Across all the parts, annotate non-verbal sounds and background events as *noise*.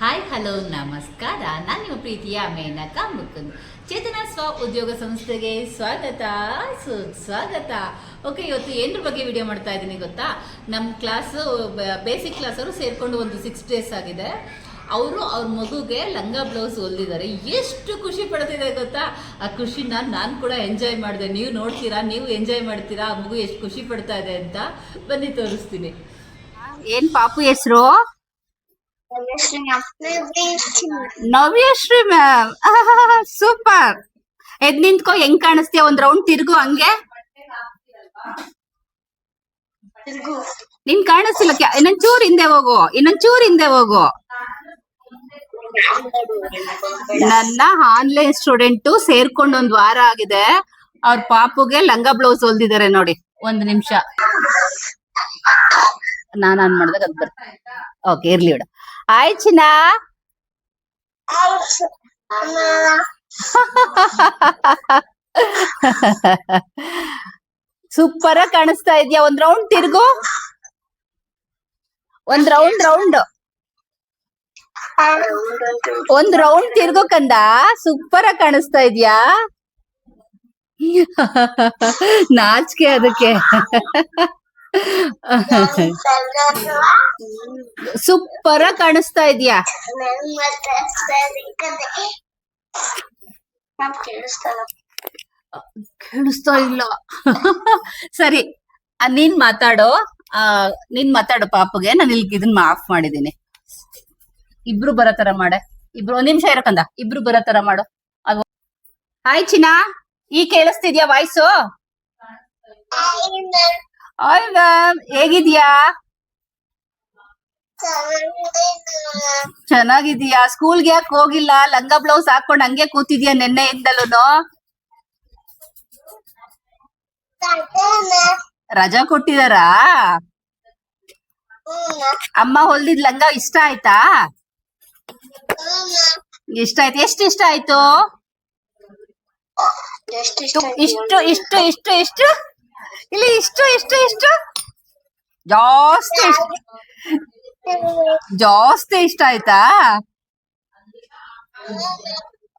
Hi hello ನಮಸ್ಕಾರ. ನಾನು ನಿಮ್ಮ ಪ್ರೀತಿಯ ಮೇನಕ ಮುಕುಂದ್. ಚೇತನ ಸ್ವ ಉದ್ಯೋಗ ಸಂಸ್ಥೆಗೆ ಸ್ವಾಗತ. ಸುಸ್ವಾಗತ ಓಕೆ ಇವತ್ತು ಏನ್ರ ಬಗ್ಗೆ ವಿಡಿಯೋ ಮಾಡ್ತಾ ಇದ್ದೀನಿ ಗೊತ್ತಾ? ನಮ್ಮ ಕ್ಲಾಸು ಬೇಸಿಕ್ ಕ್ಲಾಸ್ ಅವರು ಸೇರ್ಕೊಂಡು ಒಂದು ಸಿಕ್ಸ್ ಡೇಸ್ ಆಗಿದೆ. ಅವರು ಅವ್ರ ಮಗುಗೆ ಲಂಗ ಬ್ಲೌಸ್ ಹೊಲ್ದಿದ್ದಾರೆ ಎಷ್ಟು ಖುಷಿ ಪಡ್ತಿದೆ ಗೊತ್ತಾ? ಆ ಖುಷಿನ ನಾನು ಕೂಡ ಎಂಜಾಯ್ ಮಾಡಿದೆ. ನೀವು ನೋಡ್ತೀರಾ, ನೀವು ಎಂಜಾಯ್ ಮಾಡ್ತೀರಾ? ಆ ಮಗು ಎಷ್ಟು ಖುಷಿ ಪಡ್ತಾ ಇದೆ ಅಂತ ಬನ್ನಿ ತೋರಿಸ್ತೀನಿ. ಏನ್ ಪಾಪು ಹೆಸರು? ನವ್ಯಶ್ರೀ ಮ್ಯಾಮ್. ಸೂಪರ್. ಎದ್ ನಿಂತ್ಕೋ ಹೆಂಗ್ ಕಾಣಿಸ್ತೀಯ? ಒಂದ್ ರೌಂಡ್ ತಿರ್ಗು ಹಂಗೆ. ನಿನ್ ಕಾಣಿಸ್ತಿಲ್ಲ ಕ್ಯಾ- ಇನ್ನೊಂದ್ ಚೂರ್ ಹಿಂದೆ ಹೋಗು. ಇನ್ನೊಂದ್ ಚೂರ್ ಹಿಂದೆ ಹೋಗು. ನನ್ನ ಆನ್ಲೈನ್ ಸ್ಟೂಡೆಂಟ್ ಸೇರ್ಕೊಂಡು ಒಂದ್ ವಾರ ಆಗಿದೆ. ಅವ್ರ ಪಾಪುಗೆ ಲಂಗ ಬ್ಲೌಸ್ ಹೊಲ್ದಿದ್ದಾರೆ ನೋಡಿ. ಒಂದ್ ನಿಮಿಷ. ನಾನ್ ಆನ್ ಮಾಡ್ದಾಗ ಅದ್ ಬರ್ತೇನೆ ಓಕೆ ಇರ್ಲಿ ಬಿಡು. ಆಯ್ ಚಿನ್ನ ಸೂಪರ್ ಆಗಿ ಕಾಣಿಸ್ತಾ ಇದ್ಯಾ? ಒಂದ್ ರೌಂಡ್ ತಿರ್ಗು. ಒಂದ್ ರೌಂಡ್ ರೌಂಡ್ ಒಂದ್ ರೌಂಡ್ ತಿರ್ಗು ಕಂದ. ಸೂಪರ್ ಆಗಿ ಕಾಣಿಸ್ತಾ ಇದ್ಯಾ? ನಾಚಿಕೆ ಅದಕ್ಕೆ. ಸೂಪರ್ ಆಗಿ ಕಾಣಿಸ್ತಾ ಇದೆಯಾ? ಕೇಳಿಸ್ತಾ ಇಲ್ಲ. ಸರಿ ನೀನ್ ಮಾತಾಡೋ ಆ ನೀನ್ ಮಾತಾಡು ಪಾಪಗೆ ನಾನು ಇಲ್ಲಿ ಇದನ್ನ ಆಫ್ ಮಾಡಿದೀನಿ ಇಬ್ರು ಬರೋ ತರ ಮಾಡೆ. ಇಬ್ರು ಒಂದ್ ನಿಮಿಷ ಇರಕಂದ ಇಬ್ರು ಬರೋ ತರ ಮಾಡು. ಅದು ಹಾಯ್ ಚಿನ್ನ ಈ ಕೇಳಿಸ್ತಿದ್ಯಾ ವಾಯ್ಸು ಹಾಯ್ ಮ್ಯಾಮ್ ಹೇಗಿದ್ಯಾ? ಚೆನ್ನಾಗಿದ್ಯಾ? ಸ್ಕೂಲ್ಗೆ ಯಾಕೆ ಹೋಗಿಲ್ಲ? ಲಂಗ ಬ್ಲೌಸ್ ಹಾಕೊಂಡು ಹಂಗೆ ಕೂತಿದ್ಯಾ ನಿನ್ನೆಯಿಂದಲೂನು? ರಜಾ ಕೊಟ್ಟಿದಾರಾ? ಅಮ್ಮ ಹೊಲ್ದಿದ್ ಲಂಗ ಇಷ್ಟ ಆಯ್ತಾ? ಇಷ್ಟ ಆಯ್ತು. ಎಷ್ಟು ಇಷ್ಟ ಆಯ್ತು? ಇಷ್ಟು ಇಷ್ಟು ಇಷ್ಟು ಇಷ್ಟು? ಇಲ್ಲಿ, ಇಷ್ಟು ಇಷ್ಟು ಇಷ್ಟು? ಜಾಸ್ತಿ ಜಾಸ್ತಿ ಇಷ್ಟ ಆಯ್ತಾ?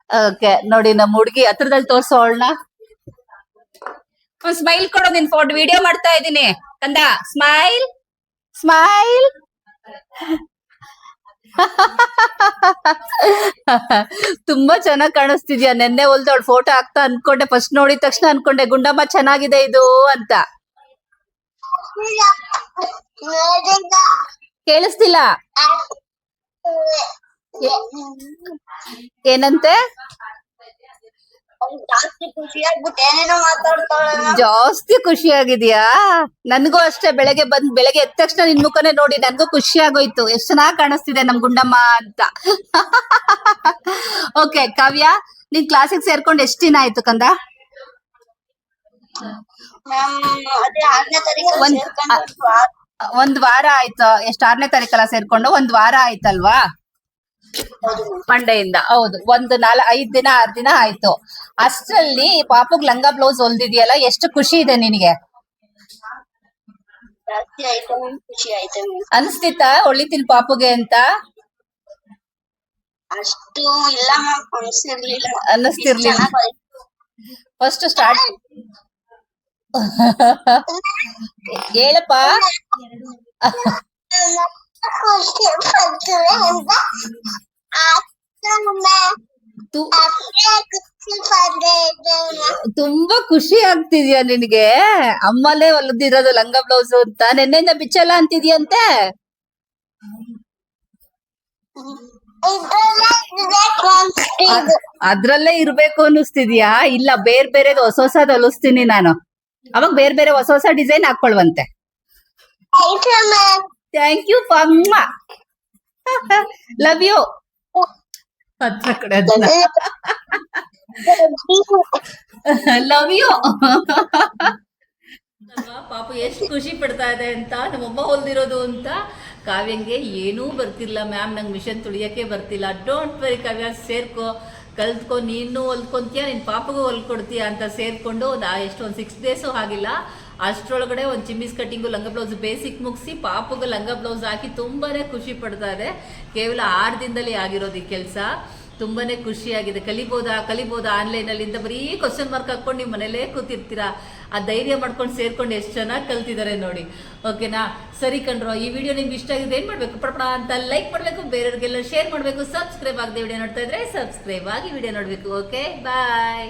ಓಕೆ, ನೋಡಿ, ನಮ್ಮ ಹುಡುಗಿ ಹತ್ರದಲ್ಲಿ ತೋರ್ಸೋಳ್ನ ಸ್ಮೈಲ್ ಕೊಡು, ನಿನ್ ಫೋಟೋ ವಿಡಿಯೋ ಮಾಡ್ತಾ ಇದ್ದೀನಿ. ಕಂದ ಸ್ಮೈಲ್ ಸ್ಮೈಲ್ *laughs* ತುಂಬಾ ಚೆನ್ನಾಗ್ ಕಾಣಿಸ್ತಿದ್ಯಾ? ನೆನ್ನೆ ಹೊಲ್ದವಳು ಫೋಟೋ ಹಾಕ್ತಾ ಅನ್ಕೊಂಡೆ ಫಸ್ಟ್ ನೋಡಿದ ತಕ್ಷಣ ಅನ್ಕೊಂಡೆ, ಗುಂಡಮ್ಮ ಚೆನ್ನಾಗಿದೆ ಇದು ಅಂತ. ಕೇಳಿಸ್ತಿಲ್ಲ? ಏನಂತೆ? ಜಾಸ್ತಿ ಖುಷಿ ಆಗಿದ್ಯಾ ನನ್ಗೂ ಅಷ್ಟೇ ಬೆಳಗ್ಗೆ ಬಂದ್ ಬೆಳಗ್ಗೆ ಎದ್ದ ತಕ್ಷಣ ನಿನ್ ಮುಖನೇ ನೋಡಿ ನನ್ಗೂ ಖುಷಿ ಆಗೋಯ್ತು ಎಷ್ಟ್ ಚೆನ್ನಾಗ್ ಕಾಣಿಸ್ತಿದೆ ನಮ್ ಗುಂಡಮ್ಮ ಅಂತ. ಓಕೆ ಕಾವ್ಯ ನೀನ್ ಕ್ಲಾಸಿಗೆ ಸೇರ್ಕೊಂಡು ಎಷ್ಟ್ ದಿನ ಆಯ್ತು ಕಂದ? ಒಂದ್ ವಾರ ಆಯ್ತು? ಎಷ್ಟ್ ಆರನೇ ತಾರೀಕಲ್ಲ ಸೇರ್ಕೊಂಡು? ಒಂದ್ ವಾರ ಆಯ್ತಲ್ವಾ? ಮಂಡೆಯಿಂದ. ಹೌದು ಒಂದು ನಾಲ್ ಐದ್ ದಿನ ಆರ್ ದಿನ ಆಯ್ತು. ಅಷ್ಟರಲ್ಲಿ ಪಾಪುಗ್ ಲಂಗ ಬ್ಲೌಸ್ ಹೊಲ್ದಿದ್ಯಲ್ಲ ಎಷ್ಟು ಖುಷಿ ಇದೆ ನಿನಗೆ? ಜಾಸ್ತಿ ಆಯ್ತು ಮ್ಯಾಮ್ ಖುಷಿ ಆಯ್ತು. ಮ್ಯಾಮ್ ಅನ್ಸ್ತಿತ್ತಾ ಹೊಳಿತೀನಿ ಪಾಪುಗೆ ಅಂತ? ಅಷ್ಟು ಇಲ್ಲ ಮ್ಯಾಮ್ ಅನ್ಸಿರ್ಲಿಲ್ಲ ಅನ್ನಿಸ್ತಿರ್ಲಿಲ್ಲ ಚೆನ್ನಾಗ್. ಫಸ್ಟ್ ಸ್ಟಾರ್ಟ್ *laughs* ಹೇಳಪ್ಪ. *laughs* ತುಂಬಾ ಖುಷಿ ಆಗ್ತಿದ್ಯಾ ನಿನ್ಗೆ ಅಮ್ಮಲೇ ಹೊಲದಿರೋದು ಲಂಗ ಬ್ಲೌಸ್ ಅಂತ ನೆನ್ನೆಯಿಂದ ಬಿಚ್ಚಲ್ಲ ಅಂತಿದ್ಯಂತೆ. ಅದ್ರಲ್ಲೇ ಇರ್ಬೇಕು ಅನ್ನಿಸ್ತಿದ್ಯಾ ಇಲ್ಲ, ಬೇರೆ ಬೇರೆ ಹೊಸ ಹೊಸದ್ ಹೊಲಿಸ್ತೀನಿ ನಾನು ಅವಾಗ ಬೇರೆ ಬೇರೆ ಹೊಸ ಹೊಸ design ಹಾಕೊಳ್ವಂತೆ. Thank you Pamma love you ಹತ್ರ ಕಡೆ ಲವ್ ಯು ಪಾಪ ಎಷ್ಟು ಖುಷಿ ಪಡ್ತಾ ಇದೆ ಅಂತ ನಮ್ಮಮ್ಮ ಹೊಲ್ದಿರೋದು ಅಂತ ಕಾವ್ಯಂಗೆ ಏನೂ ಬರ್ತಿಲ್ಲ ಮ್ಯಾಮ್. ನಂಗೆ ಮಿಷನ್ ತುಳಿಯಕ್ಕೆ ಬರ್ತಿಲ್ಲ. ಡೋಂಟ್ ವರಿ ಕಾವ್ಯ ಸೇರ್ಕೋ. ಕಲ್ತ್ಕೊ, ನೀನು ಹೊಲ್ಕೊಂತೀಯ ನಿನ್ನ ಪಾಪಗೂ ಹೊಲ್ಕೊಡ್ತೀಯ ಅಂತ ಸೇರ್ಕೊಂಡು ಎಷ್ಟು ಒಂದು ಸಿಕ್ಸ್ ಡೇಸು ಆಗಿಲ್ಲ. ಅಷ್ಟರೊಳಗಡೆ ಒಂದು ಚಿಮ್ಮಿಸ್ ಕಟ್ಟಿಂಗು, ಲಂಗ ಬ್ಲೌಸ್ ಬೇಸಿಕ್ ಮುಗಿಸಿ ಪಾಪಗೂ ಲಂಗ ಬ್ಲೌಸ್ ಹಾಕಿ ತುಂಬಾ ಖುಷಿ ಪಡ್ತಾ ಇದೆ ಕೇವಲ ಆರು ದಿನದಲ್ಲಿ ಆಗಿರೋದು ಈ ಕೆಲಸ. ತುಂಬಾನೇ ಖುಷಿಯಾಗಿದೆ. ಕಲಿಬೋದಾ ಕಲಿಬೋದಾ ಆನ್ಲೈನಲ್ಲಿ ಅಂತ ಬರೀ ಕ್ವಶನ್ ಮಾರ್ಕ್ ಹಾಕೊಂಡು ನೀವು ಮನೇಲೇ ಕೂತಿರ್ತೀರಾ? ಆ ಧೈರ್ಯ ಮಾಡ್ಕೊಂಡು ಸೇರ್ಕೊಂಡು ಎಷ್ಟು ಚೆನ್ನಾಗಿ ಕಲ್ತಿದ್ದಾರೆ ನೋಡಿ. ಓಕೆನಾ ಸರಿ ಕಣ್ರೋ, ಈ ವಿಡಿಯೋ ನಿಮ್ಗೆ ಇಷ್ಟ ಆಗಿದೆ ಏನು ಮಾಡಬೇಕು? ಪಡಪಡ ಅಂತ ಲೈಕ್ ಮಾಡಬೇಕು, ಬೇರೆಯವ್ರಿಗೆಲ್ಲ ಶೇರ್ ಮಾಡಬೇಕು ಸಬ್ಸ್ಕ್ರೈಬ್ ಆಗದೆ ವಿಡಿಯೋ ನೋಡ್ತಾ ಇದ್ರೆ ಸಬ್ಸ್ಕ್ರೈಬ್ ಆಗಿ ವಿಡಿಯೋ ನೋಡಬೇಕು. Okay bye